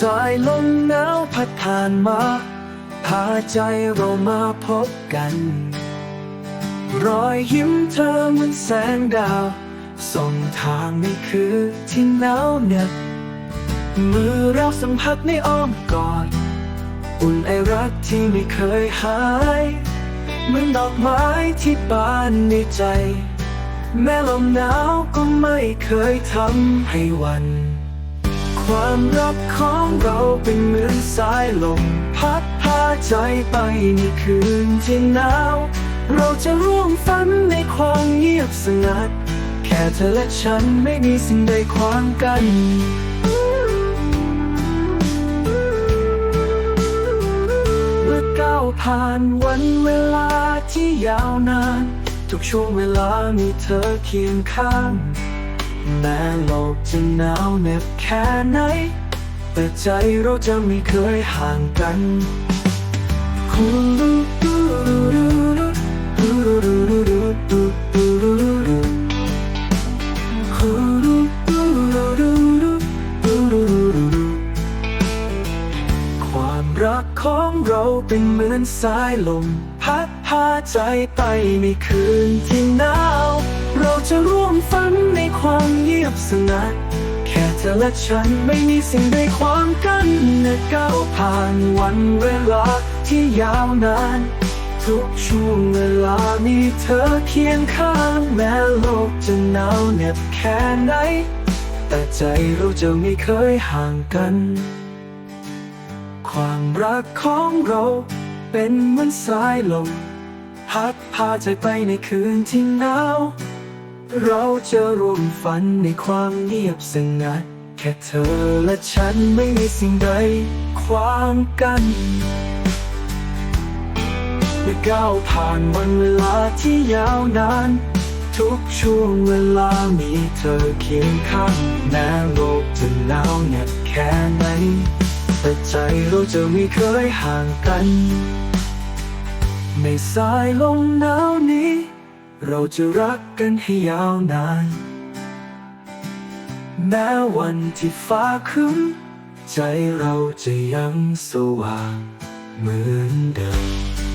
สายลมหนาวพัดผ่านมา พาใจเรามาพบกัน รอยยิ้มเธอเหมือนแสงดาว ส่งทางในคืนที่หนาวเหน็บมือเราสัมผัสในอ้อมกอด อุ่นไอรักที่ไม่เคยหายเหมือนดอกไม้ที่บานในใจ แม้ลมหนาวก็ไม่เคยทำให้วัน ความรักของเราเป็นเหมือนสายลมพัดพาใจไปในคืนที่หนาว เราจะร่วมฝันในความเงียบสงัด แค่เธอและฉันไม่มีสิ่งใดขวางกันเมื่อก้าวผ่านวันเวลาที่ยาวนาน ทุกช่วงเวลามีเธอเคียงข้าง แม้โลกจะหนาวเหน็บแค่ไหน แต่ใจเราจะไม่เคยห่างกันคูรูดูรูดูรูดูรูดูดูรูดูรูคูรูดูรูดูรูดูรูดูความรักของเราเป็นเหมือนสายลม พัดพาใจไปในคืนที่ บสงัด แค่เธอและฉันไม่มีสิ่งใดขวางกันเมื่อก้าวผ่านวันเวลาที่ยาวนาน ทุกช่วงเวลามีเธอเคียงข้างแม้โลกจะหนาวเหน็บแค่ไหน แต่ใจเราจะไม่เคยห่างกัน ความรักของเราเป็นเหมือนสายลมพัดพาใจไปในคืนที่หนาว เราจะร่วมฝันในความเงียบสงัด แค่เธอและฉันไม่มีสิ่งใดขวางกันเมื่อก้าวผ่านวันเวลาที่ยาวนาน ทุกช่วงเวลามีเธอเคียงข้างแม้โลกจะหนาวเหน็บแค่ไหนแต่ใจเราจะไม่เคยห่างกัน ในสายลมหนาวนี้ เราจะรักกันให้ยาวนาน แม้วันที่ฟ้าครึ้มใจเราจะยังสว่างเหมือนเดิม